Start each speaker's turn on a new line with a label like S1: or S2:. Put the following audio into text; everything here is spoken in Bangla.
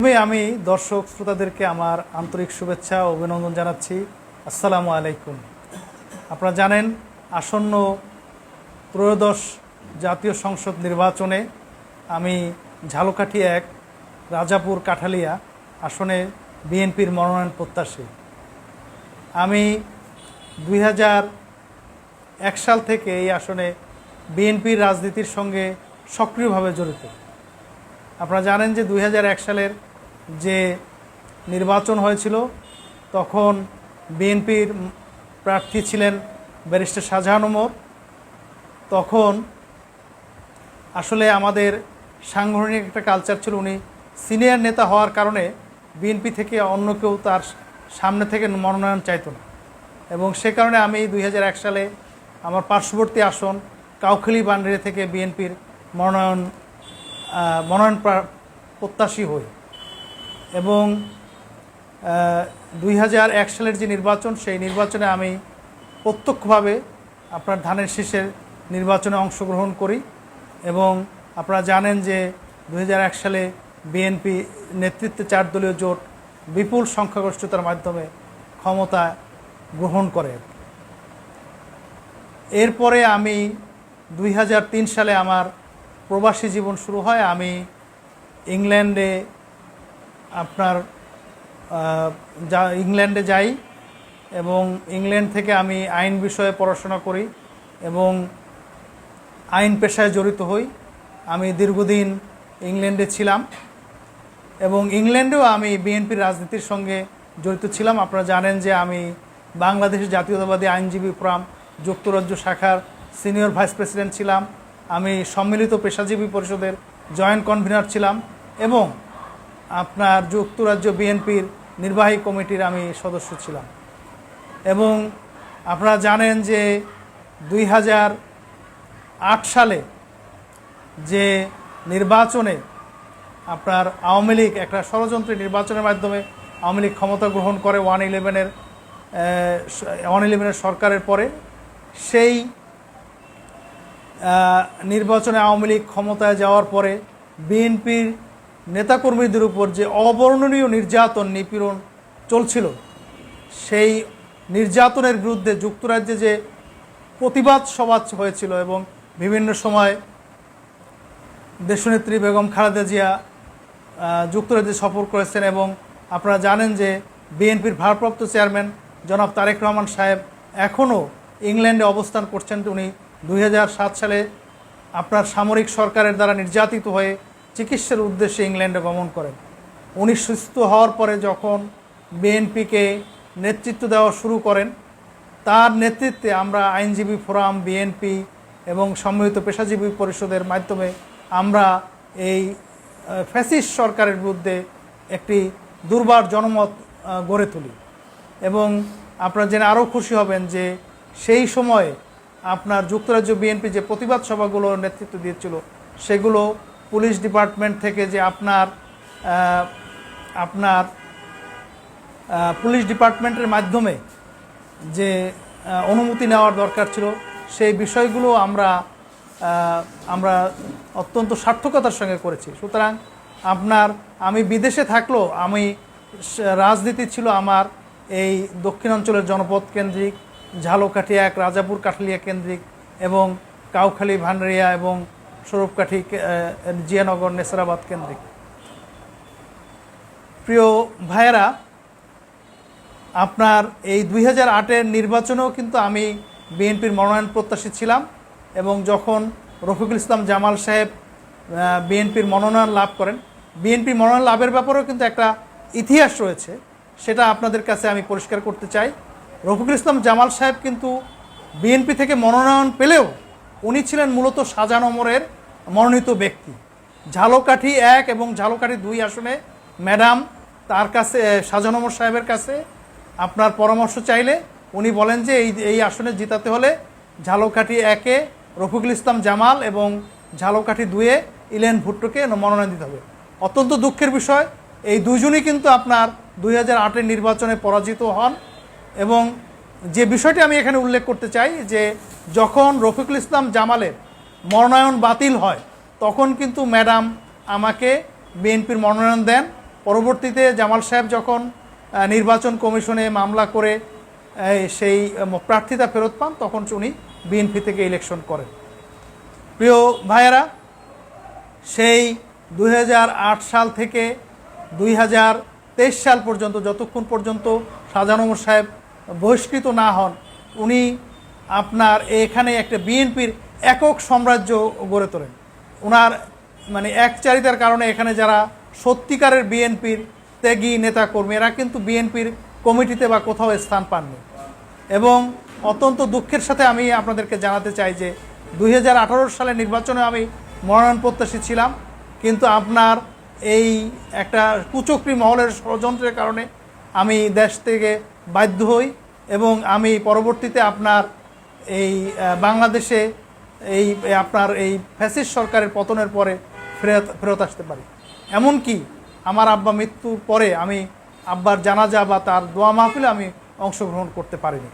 S1: প্রথমে আমি দর্শক শ্রোতাদেরকে আমার আন্তরিক শুভেচ্ছা ও অভিনন্দন জানাচ্ছি। আসসালামু আলাইকুম। আপনারা জানেন, আসন্ন ত্রয়োদশ জাতীয় সংসদ নির্বাচনে আমি ঝালকাঠি এক রাজাপুর কাঠালিয়া আসনে বিএনপির মনোনয়ন প্রত্যাশী। আমি দুই এক সাল থেকে এই আসনে বিএনপির রাজনীতির সঙ্গে সক্রিয়ভাবে জড়িত। আপনারা জানেন যে দুই হাজার এক সালের যে নির্বাচন হয়েছিল, তখন বিএনপির প্রার্থী ছিলেন ব্যারিস্টার শাহজাহান ওমর। তখন আসলে আমাদের সাংগঠনিক একটা কালচার ছিল, উনি সিনিয়র নেতা হওয়ার কারণে বিএনপি থেকে অন্য কেউ তার সামনে থেকে মনোনয়ন চাইতো না। এবং সে কারণে আমি দুই হাজার এক সালে আমার পার্শ্ববর্তী আসন কাউখালি বান্ডারি থেকে বিএনপির মনোনয়ন মনোনয়ন প্রা- প্রত্যাশী হই। এবং দুই হাজার এক সালের যে নির্বাচন, সেই নির্বাচনে আমি প্রত্যক্ষভাবে আপনার ধানের শীষের নির্বাচনে অংশগ্রহণ করি এবং আপনারা জানেন যে দুই হাজার এক সালে বিএনপি নেতৃত্বে চার দলীয় জোট বিপুল সংখ্যাগরিষ্ঠতার মাধ্যমে ক্ষমতা গ্রহণ করে। এরপরে আমি দুই হাজার তিন সালে আমার প্রবাসী জীবন শুরু হয়। আমি ইংল্যান্ডে আপনার যা ইংল্যান্ডে যাই এবং ইংল্যান্ড থেকে আমি আইন বিষয়ে পড়াশোনা করি এবং আইন পেশায় জড়িত হই। আমি দীর্ঘদিন ইংল্যান্ডে ছিলাম এবং ইংল্যান্ডেও আমি বিএনপির রাজনীতির সঙ্গে জড়িত ছিলাম। আপনারা জানেন যে আমি বাংলাদেশ জাতীয়তাবাদী আইনজীবী ফোরাম, যুক্তরাজ্য শাখার সিনিয়র ভাইস প্রেসিডেন্ট ছিলাম। আমি সম্মিলিত পেশাজীবী পরিষদের জয়েন্ট কনভিনার ছিলাম এবং আপনার যুক্তরাজ্য বিএনপির নির্বাহী কমিটির আমি সদস্য ছিলাম। এবং আপনারা জানেন যে দুই সালে যে নির্বাচনে আপনার আওয়ামী লীগ একটা ষড়যন্ত্রী নির্বাচনের মাধ্যমে আওয়ামী লীগ ক্ষমতা গ্রহণ করে ওয়ান ইলেভেনের ওয়ান ইলেভেনের সরকারের পরে সেই নির্বাচনে আওয়ামী লীগ ক্ষমতায় যাওয়ার পরে বিএনপির নেতাকর্মীদের উপর যে অবর্ণনীয় নির্যাতন, নিপীড়ন চলছিল, সেই নির্যাতনের বিরুদ্ধে যুক্তরাজ্যে যে প্রতিবাদ সভা হয়েছিল এবং বিভিন্ন সময় দেশনেত্রী বেগম খালেদা জিয়া যুক্তরাজ্যে সফর করেছেন এবং আপনারা জানেন যে বিএনপির ভারপ্রাপ্ত চেয়ারম্যান জনাব তারেক রহমান সাহেব এখনও ইংল্যান্ডে অবস্থান করছেন। উনি দু হাজার সাত সালে আপনার সামরিক সরকারের দ্বারা নির্যাতিত হয়ে চিকিৎসার উদ্দেশ্যে ইংল্যান্ডে গমন করেন। উনি সুস্থ হওয়ার পরে যখন বিএনপিকে নেতৃত্ব দেওয়া শুরু করেন, তার নেতৃত্বে আমরা আইনজীবী ফোরাম, বিএনপি এবং সম্মিলিত পেশাজীবী পরিষদের মাধ্যমে আমরা এই ফ্যাসিস্ট সরকারের বিরুদ্ধে একটি দুর্বার জনমত গড়ে তুলি। এবং আপনারা জেনে আরও খুশি হবেন যে সেই সময়ে আপনার যুক্তরাজ্য বিএনপি যে প্রতিবাদ সভাগুলো নেতৃত্ব দিয়েছিল, সেগুলো পুলিশ ডিপার্টমেন্ট থেকে যে আপনার আপনার পুলিশ ডিপার্টমেন্টের মাধ্যমে যে অনুমতি নেওয়ার দরকার ছিল, সেই বিষয়গুলো আমরা আমরা অত্যন্ত সার্থকতার সঙ্গে করেছি। সুতরাং আপনার, আমি বিদেশে থাকলেও আমি রাজনীতি ছিল আমার এই দক্ষিণাঞ্চলের জনপদ কেন্দ্রিক ঝালকাঠি এক, রাজাপুর কাঠালিয়া কেন্দ্রিক এবং কাউখালী, ভান্ডারিয়া এবং স্বরূপকাঠি জিয়ানগর, নেসরাবাদ কেন্দ্রিক। প্রিয় ভাইয়েরা, আপনার এই দুই হাজার আটের নির্বাচনেও কিন্তু আমি বিএনপির মনোনয়ন প্রত্যাশী ছিলাম এবং যখন রফিকুল ইসলাম জামাল সাহেব বিএনপির মনোনয়ন লাভ করেন, বিএনপি মনোনয়ন লাভের ব্যাপারেও কিন্তু একটা ইতিহাস রয়েছে, সেটা আপনাদের কাছে আমি পরিষ্কার করতে চাই। রফিকুল ইসলাম জামাল সাহেব কিন্তু বিএনপি থেকে মনোনয়ন পেলেও উনি ছিলেন মূলত সাজান ওমরের মনোনীত ব্যক্তি। ঝালকাঠি এক এবং ঝালকাঠি দুই আসনে ম্যাডাম তার কাছে শাহজাহান ওমর সাহেবের কাছে আপনার পরামর্শ চাইলে উনি বলেন যে এই এই আসনে জিতাতে হলে ঝালকাঠি একে রফিকুল ইসলাম জামাল এবং ঝালকাঠি দুয়ে ইলেন ভুট্টোকে মনোনয়ন দিতে হবে। অত্যন্ত দুঃখের বিষয়, এই দুজনই কিন্তু আপনার দুই হাজার নির্বাচনে পরাজিত হন এবং যে বিষয়টি আমি এখানে উল্লেখ করতে চাই যে যখন রফিকুল ইসলাম জামালের মনোনয়ন বাতিল হয়, তখন কিন্তু ম্যাডাম আমাকে বিএনপির মনোনয়ন দেন। পরবর্তীতে জামাল সাহেব যখন নির্বাচন কমিশনে মামলা করে সেই প্রার্থিতা ফেরত পান, তখন উনি বিএনপি থেকে ইলেকশন করেন। প্রিয় ভাইয়েরা, সেই দুই হাজার আট সাল থেকে দুই হাজার তেইশ সাল পর্যন্ত, যতক্ষণ পর্যন্ত শাহজাহানুর সাহেব বহিষ্কৃত না হন, উনি আপনার এখানে একটা বিএনপির একক সাম্রাজ্য গড়ে তোলেন। ওনার মানে একচারিতার কারণে এখানে যারা সত্যিকারের বিএনপির ত্যাগী নেতাকর্মী, এরা কিন্তু বিএনপির কমিটিতে বা কোথাও স্থান পাননি। এবং অত্যন্ত দুঃখের সাথে আমি আপনাদেরকে জানাতে চাই যে দু হাজার আঠারো সালের নির্বাচনে আমি মনোনয়ন প্রত্যাশী ছিলাম, কিন্তু আপনার এই একটা কুচক্রি মহলের ষড়যন্ত্রের কারণে আমি দেশ থেকে বাধ্য হই এবং আমি পরবর্তীতে আপনার এই বাংলাদেশে এই আপনার এই ফ্যাসিস সরকারের পতনের পরে ফেরত ফেরত আসতে পারি। এমনকি আমার আব্বা মৃত্যুর পরে আমি আব্বার জানাজা বা তার দোয়া মাহফিলে আমি অংশগ্রহণ করতে পারিনি।